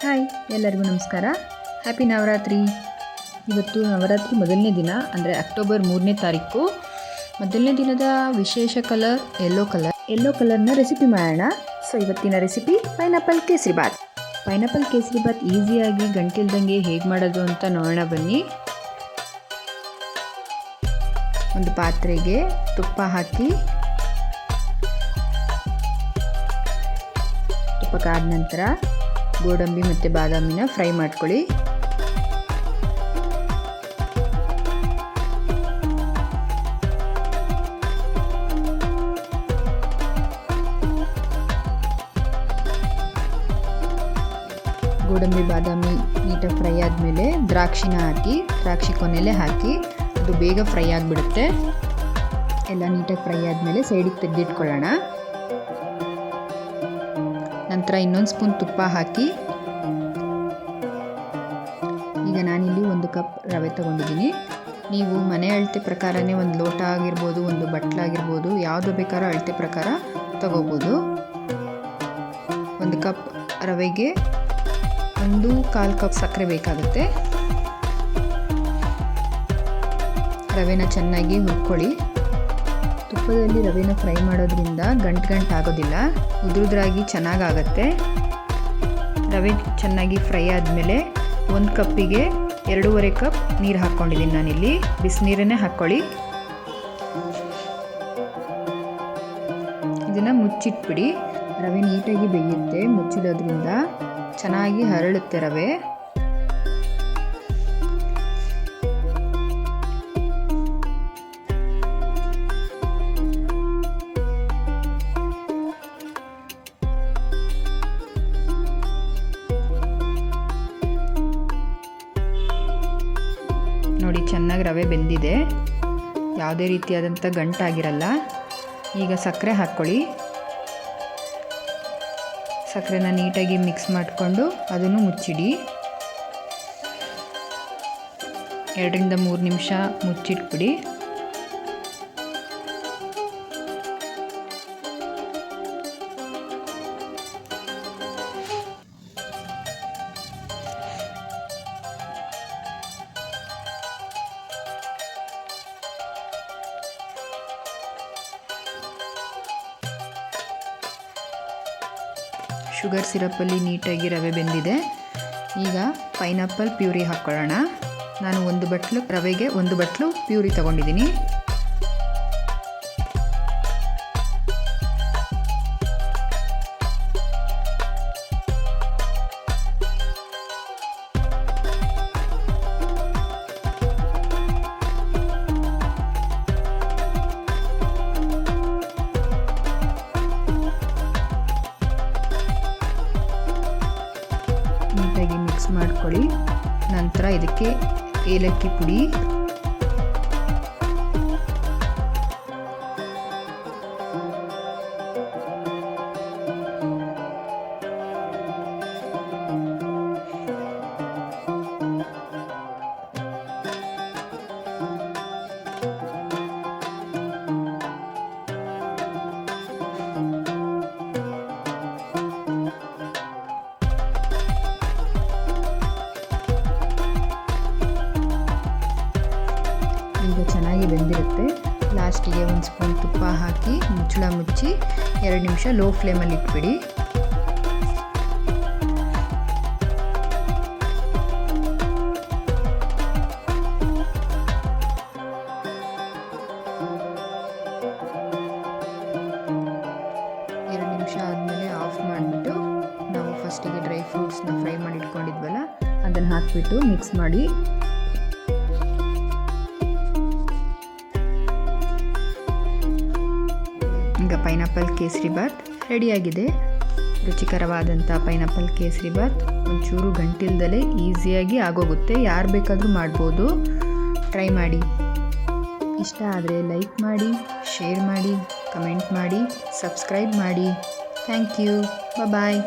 Hi, ಎಲ್ಲರಿಗೂ ನಮಸ್ಕಾರ. Happy Navratri. ಇವತ್ತು ನವರಾತ್ರಿ ಮೊದಲನೇ ದಿನ, ಅಂದರೆ ಅಕ್ಟೋಬರ್ ಮೂರನೇ ತಾರೀಕು. ಮೊದಲನೇ ದಿನದ ವಿಶೇಷ ಕಲರ್ ಯೆಲ್ಲೋ ಕಲರ್ ಯೆಲ್ಲೋ ಕಲರ್ನ ರೆಸಿಪಿ ಮಾಡೋಣ. ಸೊ ಇವತ್ತಿನ recipe pineapple kesari bath pineapple kesari bath ಈಸಿಯಾಗಿ ಗಂಟಿಲ್ದಂಗೆ ಹೇಗೆ ಮಾಡೋದು ಅಂತ ನೋಡೋಣ ಬನ್ನಿ. ಒಂದು ಪಾತ್ರೆಗೆ ತುಪ್ಪ ಹಾಕಿ. ತುಪ್ಪ ಕಾದ ನಂತರ ಗೋಡಂಬಿ ಮತ್ತು ಬಾದಾಮಿನ ಫ್ರೈ ಮಾಡ್ಕೊಳ್ಳಿ. ಗೋಡಂಬಿ ಬಾದಾಮಿ ನೀಟಾಗಿ ಫ್ರೈ ಆದಮೇಲೆ ದ್ರಾಕ್ಷಿನ ಹಾಕಿ, ದ್ರಾಕ್ಷಿ ಕೊನೆಯಲ್ಲೇ ಹಾಕಿ, ಅದು ಬೇಗ ಫ್ರೈ ಆಗಿಬಿಡುತ್ತೆ. ಎಲ್ಲ ನೀಟಾಗಿ ಫ್ರೈ ಆದಮೇಲೆ ಸೈಡಿಗೆ ತೆಗೆದಿಟ್ಕೊಳ್ಳೋಣ. ನಂತರ ಇನ್ನೊಂದು ಸ್ಪೂನ್ ತುಪ್ಪ ಹಾಕಿ ಈಗ ನಾನಿಲ್ಲಿ ಒಂದು ಕಪ್ ರವೆ ತಗೊಂಡಿದ್ದೀನಿ. ನೀವು ಮನೆ ಅಳತೆ ಪ್ರಕಾರನೇ ಒಂದು ಲೋಟ ಆಗಿರ್ಬೋದು, ಒಂದು ಬಟ್ಲಾಗಿರ್ಬೋದು ಯಾವುದು ಬೇಕಾದ್ರೂ ಅಳತೆ ಪ್ರಕಾರ ತಗೋಬೋದು. ಒಂದು ಕಪ್ ರವೆಗೆ ಒಂದು ಕಾಲು ಕಪ್ ಸಕ್ಕರೆ ಬೇಕಾಗುತ್ತೆ. ರವೆನ ಚೆನ್ನಾಗಿ ಹುರ್ಕೊಳ್ಳಿ. ತುಪ್ಪದಲ್ಲಿ ರವೆನ ಫ್ರೈ ಮಾಡೋದ್ರಿಂದ ಗಂಟು ಗಂಟು ಆಗೋದಿಲ್ಲ. ಉದುರುದ್ರಾಗಿ ಚೆನ್ನಾಗಾಗತ್ತೆ. ರವೆ ಚೆನ್ನಾಗಿ ಫ್ರೈ ಆದಮೇಲೆ ಒಂದು ಕಪ್ಪಿಗೆ ಎರಡೂವರೆ ಕಪ್ ನೀರು ಹಾಕ್ಕೊಂಡಿದ್ದೀನಿ ನಾನಿಲ್ಲಿ. ಬಿಸಿನೀರನ್ನೇ ಹಾಕ್ಕೊಳ್ಳಿ ಇದನ್ನು ಮುಚ್ಚಿಟ್ಬಿಡಿ. ರವೆ ನೀಟಾಗಿ ಬೇಯುತ್ತೆ. ಮುಚ್ಚಿಡೋದ್ರಿಂದ ಚೆನ್ನಾಗಿ ಹರಳುತ್ತೆ ರವೆ. ನೋಡಿ, ಚೆನ್ನಾಗಿ ರವೆ ಬೆಂದಿದೆ. ಯಾವುದೇ ರೀತಿಯಾದಂಥ ಗಂಟಾಗಿರಲ್ಲ. ಈಗ ಸಕ್ಕರೆ ಹಾಕ್ಕೊಳ್ಳಿ. ಸಕ್ಕರೆನ ನೀಟಾಗಿ ಮಿಕ್ಸ್ ಮಾಡಿಕೊಂಡು ಅದನ್ನು ಮುಚ್ಚಿಡಿ. ಎರಡರಿಂದ ಮೂರು ನಿಮಿಷ ಮುಚ್ಚಿಟ್ಬಿಡಿ. ಶುಗರ್ ಸಿರಪ್ಪಲ್ಲಿ ನೀಟಾಗಿ ರವೆ ಬೆಂದಿದೆ. ಈಗ ಪೈನಾಪಲ್ ಪ್ಯೂರಿ ಹಾಕ್ಕೊಳ್ಳೋಣ. ನಾನು ಒಂದು ಬಟ್ಲು, ರವೆಗೆ ಒಂದು ಬಟ್ಲು ಪ್ಯೂರಿ ತಗೊಂಡಿದ್ದೀನಿ. ನೀಟಾಗಿ ಮಿಕ್ಸ್ ಮಾಡ್ಕೊಳ್ಳಿ. ನಂತರ ಇದಕ್ಕೆ ಏಲಕ್ಕಿ ಪುಡಿ. ಚೆನ್ನಾಗಿ ಬೆಂದಿರುತ್ತೆ. ಲಾಸ್ಟಿಗೆ ಒಂದು ಸ್ಪೂನ್ ತುಪ್ಪ ಹಾಕಿ ಮುಚ್ಚಳ ಮುಚ್ಚಿ ಎರಡು ನಿಮಿಷ ಲೋ ಫ್ಲೇಮಲ್ಲಿ ಇಟ್ಬಿಡಿ. ಎರಡು ನಿಮಿಷ ಆದಮೇಲೆ ಆಫ್ ನಾವು ಫಸ್ಟಿಗೆ ಡ್ರೈ ಫ್ರೂಟ್ಸ್ನ ಫ್ರೈ ಮಾಡಿ ಇಟ್ಕೊಂಡಿದ್ವಲ್ಲ ಅದನ್ನು ಹಾಕಿಬಿಟ್ಟು ಮಿಕ್ಸ್ ಮಾಡಿ ಈಗ ಪೈನಾಪಲ್ ಕೇಸರಿ ಬಾತ್ ರೆಡಿಯಾಗಿದೆ ರುಚಿಕರವಾದಂಥ ಪೈನಾಪಲ್ ಕೇಸರಿ ಬಾತ್ ಒಂಚೂರು ಗಂಟಿಲ್ದಲೇ ಈಸಿಯಾಗಿ ಆಗೋಗುತ್ತೆ. ಯಾರು ಬೇಕಾದರೂ ಮಾಡ್ಬೋದು. ಟ್ರೈ ಮಾಡಿ. ಇಷ್ಟ ಆದರೆ ಲೈಕ್ ಮಾಡಿ ಶೇರ್ ಮಾಡಿ ಕಮೆಂಟ್ ಮಾಡಿ ಸಬ್ಸ್ಕ್ರೈಬ್ ಮಾಡಿ. Thank you bye